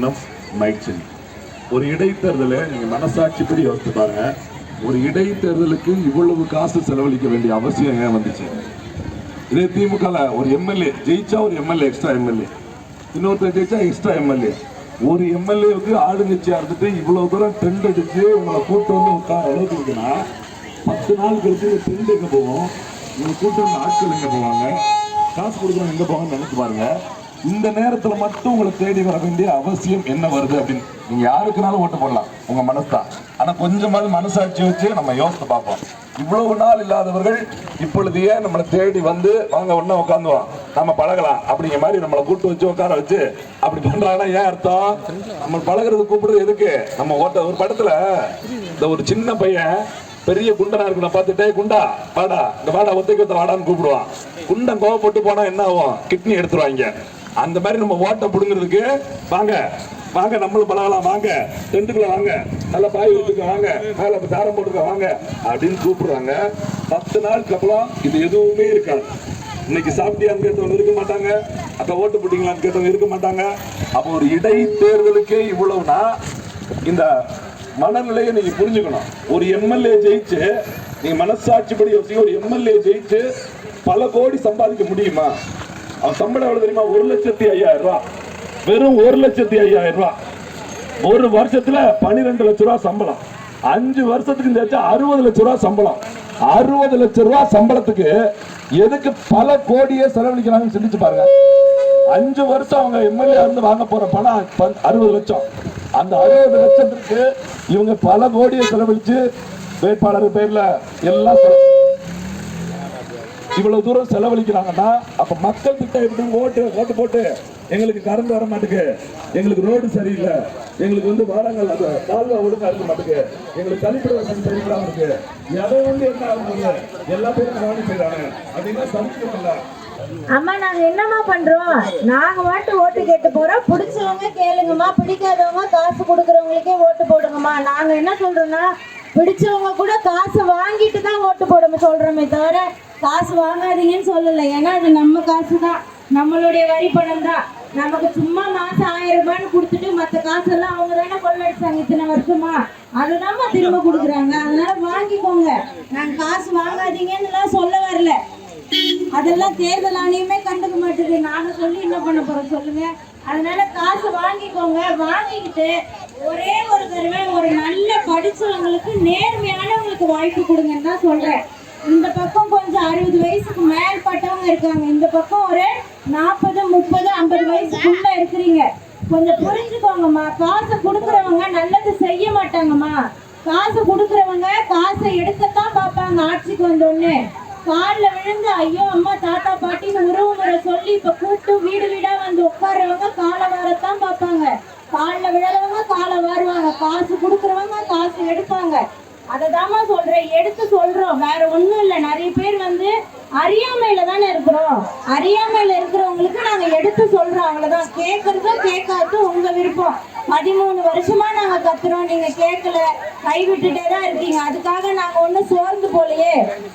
சின்னம் மைக் சின்னம். ஒரு இடைத்தேர்தலை நீங்கள் மனசாட்சிப்படி யோசித்து பாருங்க. ஒரு இடைத்தேர்தலுக்கு இவ்வளவு காசு செலவழிக்க வேண்டிய அவசியம் ஏன் வந்துச்சு? இதே திமுக ஒரு எம்எல்ஏ ஜெயிச்சா ஒரு எம்எல்ஏ எக்ஸ்ட்ரா எம்எல்ஏ. இன்னொருத்தர் ஜெயிச்சா எக்ஸ்ட்ரா எம்எல்ஏ. ஒரு எம்எல்ஏவுக்கு ஆளுங்கட்சியா இருந்துட்டு இவ்வளவு தூரம் ட்ரெண்ட் அடிச்சு உங்களை கூட்டு வந்து உட்கார அளவுக்கு இருக்குன்னா பத்து நாள் கழிச்சு டெண்ட் எங்க போவோம்? உங்களை கூட்டு வந்து ஆட்கள் எங்க போவாங்க? காசு கொடுக்கணும் எங்க போவாங்கன்னு நினைச்சு பாருங்க. இந்த நேரத்துல மட்டும் உங்களை தேடி வர வேண்டிய அவசியம் என்ன வருது அப்படின்னு நீங்க யாருக்குனாலும் ஓட்டு போடலாம். உங்க மனசுதான். ஆனா கொஞ்சமாவது மனசாட்சி வச்சு நம்ம யோசித்து பார்ப்போம். இவ்வளவு நாள் இல்லாதவர்கள் இப்பொழுது ஏன் நம்மளை தேடி வந்து வாங்க ஒண்ணா உட்காந்துவோம். நம்ம பழகலாம். அப்படிங்கிற மாதிரி நம்மளை கூட்டு வச்சு உட்கார வச்சு அப்படி பண்றாங்கன்னா ஏன் அர்த்தம்? நம்ம பழகிறது கூப்பிடுறது எதுக்கு? நம்ம ஓட்ட ஒரு படத்துல இந்த ஒரு சின்ன பையன் பெரிய குண்டனா இருக்கு நான் பார்த்துட்டே குண்டா வாடா இந்த வாடா ஒத்தைக்கு ஒத்த வாடான்னு கூப்பிடுவான். குண்டன் கோவப்பட்டு போனா என்ன ஆகும்? கிட்னி எடுத்துருவாங்க. அந்த மாதிரி நம்ம ஓட்டை பிடுங்கிறதுக்கு வாங்க. வாங்க நம்மளும் பழகலாம். வாங்க டென்ட்டுக்குள்ள வாங்க. நல்லா பாய் விட்டுக்க வாங்க. மேல தாரம் போட்டுக்க வாங்க. அப்படின்னு கூப்பிடுறாங்க. பத்து நாளுக்கு அப்புறம் இது எதுவுமே இருக்காது. இன்னைக்கு சாப்பிட்டியான்னு கேட்டவங்க இருக்க மாட்டாங்க. அப்ப ஓட்டு போட்டிங்களான்னு கேட்டவங்க இருக்க மாட்டாங்க. அப்போ ஒரு இடைத்தேர்தலுக்கே இவ்வளவுனா இந்த மனநிலையை நீங்க புரிஞ்சுக்கணும். ஒரு எம்எல்ஏ ஜெயிச்சு நீங்க மனசாட்சிப்படி யோசிக்க ஒரு எம்எல்ஏ ஜெயிச்சு பல கோடி சம்பாதிக்க முடியுமா? சம்பளம் எவ்வளவு தெரியுமா? ஒரு லட்சத்தி ஐயாயிரம் ரூபாய் வெறும் ஒரு லட்சத்தி ஐயாயிரம் ரூபாய் ஒரு வருஷத்துல பனிரெண்டு லட்ச ரூபாய் சம்பளம். அஞ்சு வருஷத்துக்கு சேர்த்து அறுபது லட்ச ரூபாய் சம்பளம். அறுபது லட்ச ரூபாய் சம்பளத்துக்கு எதுக்கு பல கோடியே செலவழிக்கிறாங்கன்னு சிந்திச்சு பாருங்க. அஞ்சு வருஷம் அவங்க எம்எல்ஏ இருந்து வாங்க போற பணம் அறுபது லட்சம். அந்த அறுபது லட்சத்துக்கு இவங்க பல கோடியை செலவழிச்சு வேட்பாளர் பேர்ல எல்லாம் இவ்வளவு தூரம் செலவழிக்கிறாங்கன்னா அப்ப மக்கள் திட்டம் எப்படி ஓட்டு ஓட்டு போட்டு எங்களுக்கு கரண்ட் வர மாட்டேங்குது எங்களுக்கு ரோடு சரியில்லை. எங்களுக்கு வந்து வாரங்கள் அந்த கால்வா ஒழுங்கா இருக்க மாட்டேங்குது எங்களுக்கு கழிப்பிட வசதி சரியில்லாம இருக்கு. எதை வந்து என்ன ஆகுது எல்லா பேரும் கவனி செய்யறாங்க அப்படின்னா சமைக்கணும்ல அம்மா நாங்க என்னம்மா பண்றோம்? நாங்க வாட்டு ஓட்டு கேட்டு போறோம். பிடிச்சவங்க கேளுங்கம்மா. பிடிக்காதவங்க காசு கொடுக்கறவங்களுக்கே ஓட்டு போடுங்கம்மா. நாங்க என்ன சொல்றோம்னா பிடிச்சவங்க கூட காசு வாங்கிட்டு தான் ஓட்டு போடுங்க சொல்றோமே தவிர காசு வாங்காதீங்கன்னு சொல்லல. ஏன்னா அது நம்ம காசு தான் நம்மளுடைய வரி பணம் தான் நமக்கு சும்மா மாசம் ஆயிரம் ரூபான்னு கொடுத்துட்டு மத்த காசெல்லாம் அவங்க தானே கொள்ளடிச்சாங்க இத்தனை வருஷமா? அதுதான் திரும்ப கொடுக்குறாங்க. அதனால வாங்கிக்கோங்க. நாங்க காசு வாங்காதீங்கன்னு எல்லாம் சொல்ல வரல. அதெல்லாம் தேர்தல் ஆணையமே கண்டுக்க மாட்டேது. நாங்க சொல்லி என்ன பண்ண போறோம் சொல்லுங்க. அதனால காசு வாங்கிக்கோங்க. வாங்கிக்கிட்டு ஒரே ஒரு தடவை ஒரு நல்ல படிச்சவங்களுக்கு நேர்மையானவங்களுக்கு வாய்ப்பு கொடுங்கன்னு தான் சொல்றேன். இந்த பக்கம் கொஞ்சம் அறுபது வயசுக்கு மேற்பட்டவங்க இருக்காங்க. இந்த பக்கம் ஒரு நாற்பது முப்பது ஐம்பது வயசுக்குள்ள இருக்கிறீங்க. கொஞ்சம் புரிஞ்சுக்கோங்கம்மா. காசு கொடுக்குறவங்க நல்லது செய்ய மாட்டாங்கம்மா. காசு கொடுக்குறவங்க காசை எடுக்கத்தான் பார்ப்பாங்க ஆட்சிக்கு வந்தோடனே. காலில் விழுந்து ஐயோ அம்மா தாத்தா பாட்டின்னு உறவு முறை சொல்லி இப்போ கூட்டு வீடு வீடா வந்து உட்காருறவங்க காலை வாரத்தான் பார்ப்பாங்க. காலில் விழறவங்க காலை வாருவாங்க. காசு கொடுக்குறவங்க காசு எடுப்பாங்க. அதை தாம்மா சொல்றேன். எடுத்து சொல்றோம். வேற ஒண்ணும் இல்ல. நிறைய பேர் வந்து அறியாமையில தானே இருக்கிறோம். அறியாமையில இருக்கிறவங்களுக்கு நாங்க எடுத்து சொல்றோம். அவ்வளவுதான். கேட்கறதும் கேட்காததும் உங்க விருப்பம். பதிமூணு வருஷமா நாங்க கத்துறோம். நீங்க கேட்கல. கைவிட்டுட்டே தான் இருக்கீங்க. அதுக்காக நாங்க ஒன்றும் சோர்ந்து போலையே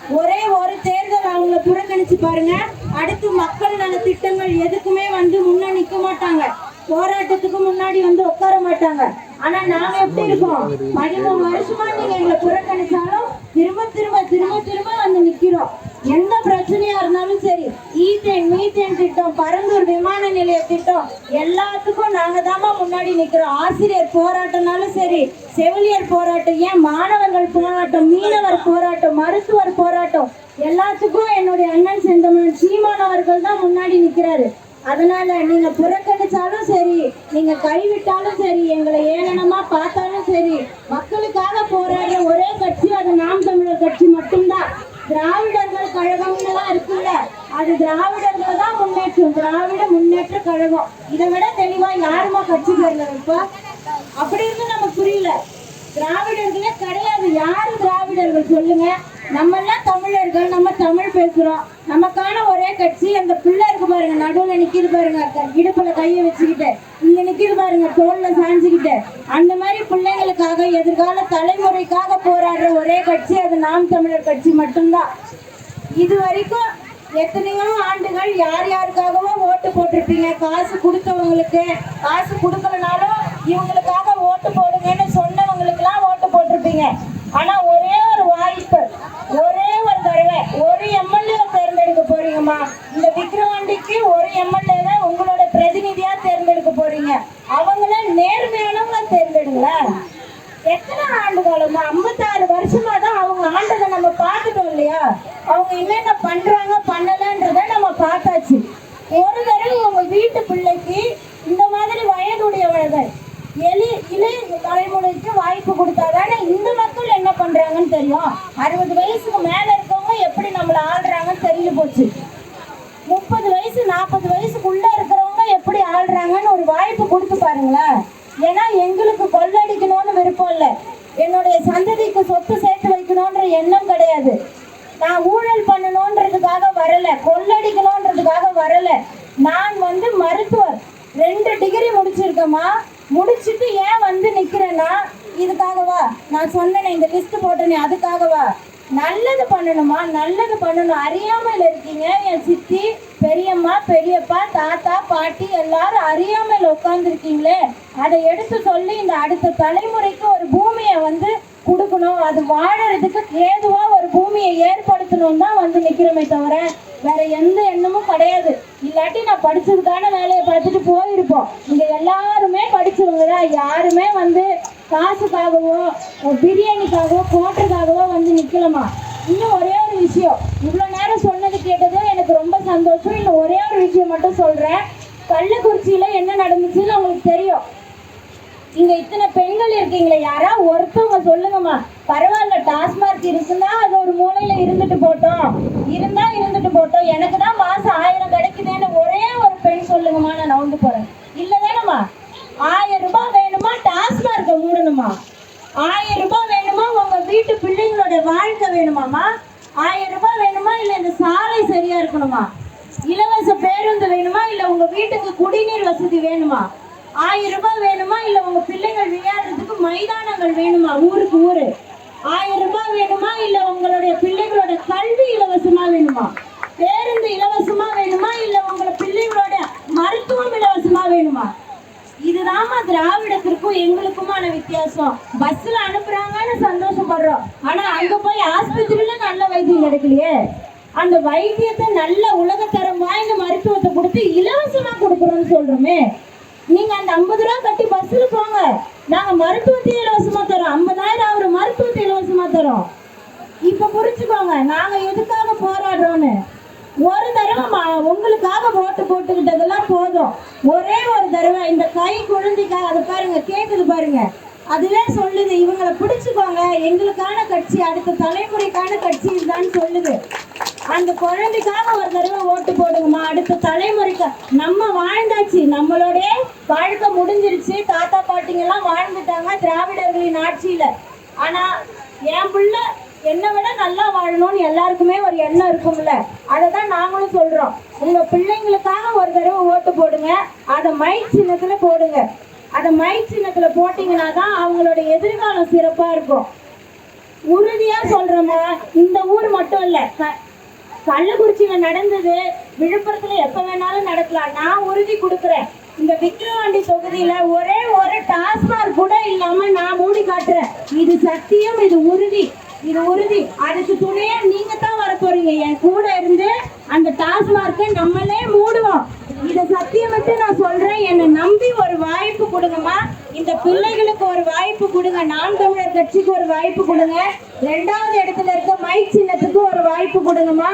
ஒரே ஒரு தேர்தல் அவங்கள புறக்கணிச்சு பாருங்க. அடுத்து மக்கள் நல திட்டங்கள் எதுக்குமே வந்து முன்ன நிக்க மாட்டாங்க. போராட்டத்துக்கு முன்னாடி வந்து உட்கார மாட்டாங்க. ஆனா நாங்க எப்படி இருக்கோம்? பதிமூணு வருஷமா நீங்க எங்களை புறக்கணிச்சாலும் திரும்ப திரும்ப திரும்ப திரும்ப வந்து நிக்கிறோம். எந்த பிரச்சனையா இருந்தாலும் சரி ஈத்தேன் மீத்தேன் திட்டம் பரந்தூர் விமான நிலைய திட்டம் எல்லாத்துக்கும் நாங்க தாமா முன்னாடி நிக்கிறோம். ஆசிரியர் போராட்டம்னாலும் சரி செவிலியர் போராட்டம் ஏன் மாணவர்கள் போராட்டம் மீனவர் போராட்டம் மருத்துவர் போராட்டம் எல்லாத்துக்கும் என்னுடைய அண்ணன் செந்தமன் சீமானவர்கள் தான் முன்னாடி நிக்கிறாரு. அதனால நீங்க நினைச்சாலும் சரி நீங்க கைவிட்டாலும் சரி எங்களை ஏளனமா பார்த்தாலும் சரி மக்களுக்காக போராடுற ஒரே கட்சி அது நாம் தமிழர் கட்சி மட்டும்தான். திராவிடர்கள் கழகம்லாம் இருக்குல்ல அது திராவிடர்கள் தான் முன்னேற்றம் திராவிட முன்னேற்ற கழகம். இதை விட தெளிவா யாருமா கட்சி பேர்ல வைப்பா அப்படி இருந்து நமக்கு புரியல. திராவிடர்களே கிடையாது. யாரு திராவிடர்கள் சொல்லுங்க? நம்ம எல்லாம் தமிழர்கள் நம்ம தமிழ் பேசுறோம். நமக்கான ஒரே கட்சி அந்த பிள்ளை இருக்கு பாருங்க நடுவுல நிக்கிது பாருங்க இடுப்புல கையை வச்சுக்கிட்டு இங்க நிக்கிது பாருங்க தோல்ல சாஞ்சுக்கிட்டு. அந்த மாதிரி பிள்ளைங்களுக்காக எதிர்கால தலைமுறைக்காக போராடுற ஒரே கட்சி அது நாம் தமிழர் கட்சி மட்டும்தான். இது வரைக்கும் எத்தனையோ ஆண்டுகள் யார் யாருக்காகவோ ஓட்டு போட்டிருப்பீங்க. காசு கொடுத்தவங்களுக்கு காசு கொடுக்கலனாலும் இவங்களுக்காக ஓட்டு போடுங்கன்னு சொன்னவங்களுக்கெல்லாம் ஓட்டு போட்டிருப்பீங்க ஆனா ஒரே ஒரு வாய்ப்பு ஒரே ஒரு தடவை ஒரு எம்எல்ஏ தேர்ந்தெடுக்க போறீங்கம்மா இந்த விக்ரவாண்டிக்கு ஒரு எம்எல்ஏ தான் உங்களோட பிரதிநிதியா தேர்ந்தெடுக்க போறீங்க அவங்கள நேர்மையானவங்கள தேர்ந்தெடுங்களேன் எத்தனை ஆண்டு காலமா ஐம்பத்தாறு வருஷமா தான் அவங்க ஆண்டதை நம்ம பார்த்துட்டோம் இல்லையா அவங்க என்னென்ன பண்றாங்க பண்ணலன்றத நம்ம பார்த்தாச்சு ஒரு தடவை உங்க வீட்டு பிள்ளைக்கு இந்த மாதிரி வயதுடையவர்கள் எளி தலைமுறைக்கு வாய்ப்பு கொடுத்தாதானே இந்த மக்கள் என்ன பண்றாங்கன்னு தெரியும். அறுபது வயசுக்கு மேல இருக்கவங்க எப்படி நம்மள ஆள்றாங்கன்னு தெரிய போச்சு. முப்பது வயசு நாற்பது வயசுக்குள்ள இருக்கிறவங்க எப்படி ஆள்றாங்கன்னு ஒரு வாய்ப்பு கொடுத்து பாருங்களேன். ஏன்னா எங்களுக்கு கொள்ளடிக்கணும்னு விருப்பம் இல்லை. என்னுடைய சந்ததிக்கு சொத்து சேர்த்து வைக்கணும்ன்ற எண்ணம் கிடையாது. நான் ஊழல் பண்ணணுன்றதுக்காக வரல. கொள்ளடிக்கணுன்றதுக்காக வரல. நான் வந்து மருத்துவர். ரெண்டு டிகிரி முடிச்சிருக்கேம்மா. முடிச்சுட்டு ஏன் வந்து நிக்கிறேன்னா இதுக்காகவா? நான் சொன்னேனே இந்த லிஸ்ட் போட்டேனே அதுக்காகவா? நல்லது பண்ணணுமா? நல்லது பண்ணணும். அறியாமையில் இருக்கீங்க. என் சித்தி பெரியம்மா பெரியப்பா தாத்தா பாட்டி எல்லாரும் அறியாமையில் உட்காந்துருக்கீங்களே அதை எடுத்து சொல்லி இந்த அடுத்த தலைமுறைக்கு ஒரு பூமியை வந்து கொடுக்கணும். அது வாழறதுக்கு ஏதுவா ஒரு பூமியை ஏற்படுத்தணும் தான் வந்து நிக்கிறோமே தவிர வேற எந்த எண்ணமும் கிடையாது. இல்லாட்டி நான் படிச்சதுக்கான வேலையை பார்த்துட்டு போயிருப்போம். இங்க எல்லாருமே படிச்சவங்க தான் யாருமே வந்து காசுக்காகவோ பிரியாணிக்காகவோ கோட்டுக்காகவோ வந்து நிக்கலமா இன்னும் ஒரே ஒரு விஷயம். இவ்வளோ நேரம் சொன்னது கேட்டது எனக்கு ரொம்ப சந்தோஷம். இன்னும் ஒரே ஒரு விஷயம் மட்டும் சொல்றேன். கள்ளக்குறிச்சியில என்ன நடந்துச்சுன்னு உங்களுக்கு தெரியும். இங்க இத்தனை பெண்கள் இருக்கீங்களே யாரா ஒருத்தவங்க சொல்லுங்கம்மா. பரவாயில்ல டாஸ்மார்க் இருக்குன்னா அது ஒரு மூலையில இருந்துட்டு போட்டோம். இருந்தா இருந்துட்டு போட்டோம். எனக்கு தான் மாசம் ஆயிரம் கிடைக்குதுன்னு ஒரே ஒரு பெண் சொல்லுங்கம்மா நான் நவுந்து போறேன் இல்ல வேணுமா ஆயிரம் ரூபாய் வேணுமா டாஸ்மார்க்க மூடணுமா ஆயிரம் ரூபாய் வேணுமா உங்க வீட்டு பிள்ளைங்களோட வாழ்க்கை வேணுமாமா ஆயிரம் ரூபாய் வேணுமா இல்ல இந்த சாலை சரியா இருக்கணுமா இலவச பேருந்து வேணுமா இல்ல உங்க வீட்டுக்கு குடிநீர் வசதி வேணுமா ஆயிரம் ரூபாய் வேணுமா இல்ல உங்க பிள்ளைகள் விளையாடுறதுக்கு மைதானங்கள் வேணுமா? ஊருக்கு ஊரு. ஆயிரம் ரூபாய் வேணுமா? இல்ல உங்களுடைய பிள்ளைகளோட கல்வி இலவசமா வேணுமா? பேருந்து இலவசமா வேணுமா? இல்ல உங்களோட பிள்ளைகளோட மருத்துவம் இலவசமா வேணுமா? இதுதாம்மா திராவிடத்திற்கும் எங்களுக்குமான வித்தியாசம். பஸ்ல அனுப்புறாங்கன்னு சந்தோஷப்படுறோம். ஆனா அங்க போய் ஆஸ்பத்திரியில நல்ல வைத்தியம் கிடைக்கலையே. அந்த வைத்தியத்தை நல்ல உலகத்தரம் வாய்ந்த மருத்துவத்தை கொடுத்து இலவசமா கொடுக்குறோம்னு சொல்றோமே. நீங்க அந்த ஐம்பது ரூபா கட்டி பஸ்ல போங்க. நாங்க மருத்துவத்தை இலவசமா தரோம் ஐம்பதாயிரம் ஆகுற மருத்துவத்தை இலவசமா தரோம் இப்ப புரிஞ்சுக்கோங்க நாங்க எதுக்காக போராடுறோம்னு? ஒரு தடவை உங்களுக்காக ஓட்டு போட்டுக்கிட்டதெல்லாம் போதும். ஒரே ஒரு தடவை இந்த கை குழந்தைக்காக அதை பாருங்க கேக்குது பாருங்க. அதுவே சொல்லுது இவங்களை பிடிச்சுக்கோங்க. எங்களுக்கான கட்சி அடுத்த தலைமுறைக்கான கட்சி இதுதான் சொல்லுது. அந்த குழந்தைக்காக ஒரு தடவை ஓட்டு போடுங்கம்மா. அடுத்த தலைமுறைக்கு நம்ம வாழ்ந்தாச்சு. நம்மளோட வாழ்க்கை முடிஞ்சிருச்சு. தாத்தா பாட்டிங்கெல்லாம் வாழ்ந்துட்டாங்க திராவிடர்களின் ஆட்சியில். ஆனால் என் பிள்ள என்னை விட நல்லா வாழணும்னு எல்லாருக்குமே ஒரு எண்ணம் இருக்கும்ல. அதை தான் நாங்களும் சொல்கிறோம் உங்கள் பிள்ளைங்களுக்காக ஒரு தடவை ஓட்டு போடுங்க. அதை மை சின்னத்தில் போடுங்க. அதை மை சின்னத்தில் போட்டிங்கன்னா தான் அவங்களோட எதிர்காலம் சிறப்பாக இருக்கும். உறுதியாக சொல்கிறோம்மா இந்த ஊர் மட்டும் இல்லை. கள்ளக்குறிச்சியில நடந்தது விழுப்புரத்துல எப்ப வேணாலும் நடக்கலாம். நான் உறுதி கொடுக்குறேன். இந்த விக்கிரவாண்டி தொகுதியில ஒரே ஒரு டாஸ்மாக் கூட இல்லாம நான் மூடி காட்டுறேன். இது சத்தியம் இது உறுதி. இது உறுதி. அதுக்கு துணையா நீங்க தான் வர போறீங்க. என் கூட இருந்து அந்த டாஸ்மார்க்கை நம்மளே மூடுவோம். இத சத்தியமிட்டு நான் சொல்றேன். என்னை நம்பி ஒரு வாய்ப்பு கொடுங்கம்மா. இந்த பிள்ளைகளுக்கு ஒரு வாய்ப்பு கொடுங்க. நாம் தமிழர் கட்சிக்கு ஒரு வாய்ப்பு கொடுங்க. ரெண்டாவது இடத்துல இருக்க மைக் சின்னத்துக்கு ஒரு வாய்ப்பு கொடுங்கம்மா.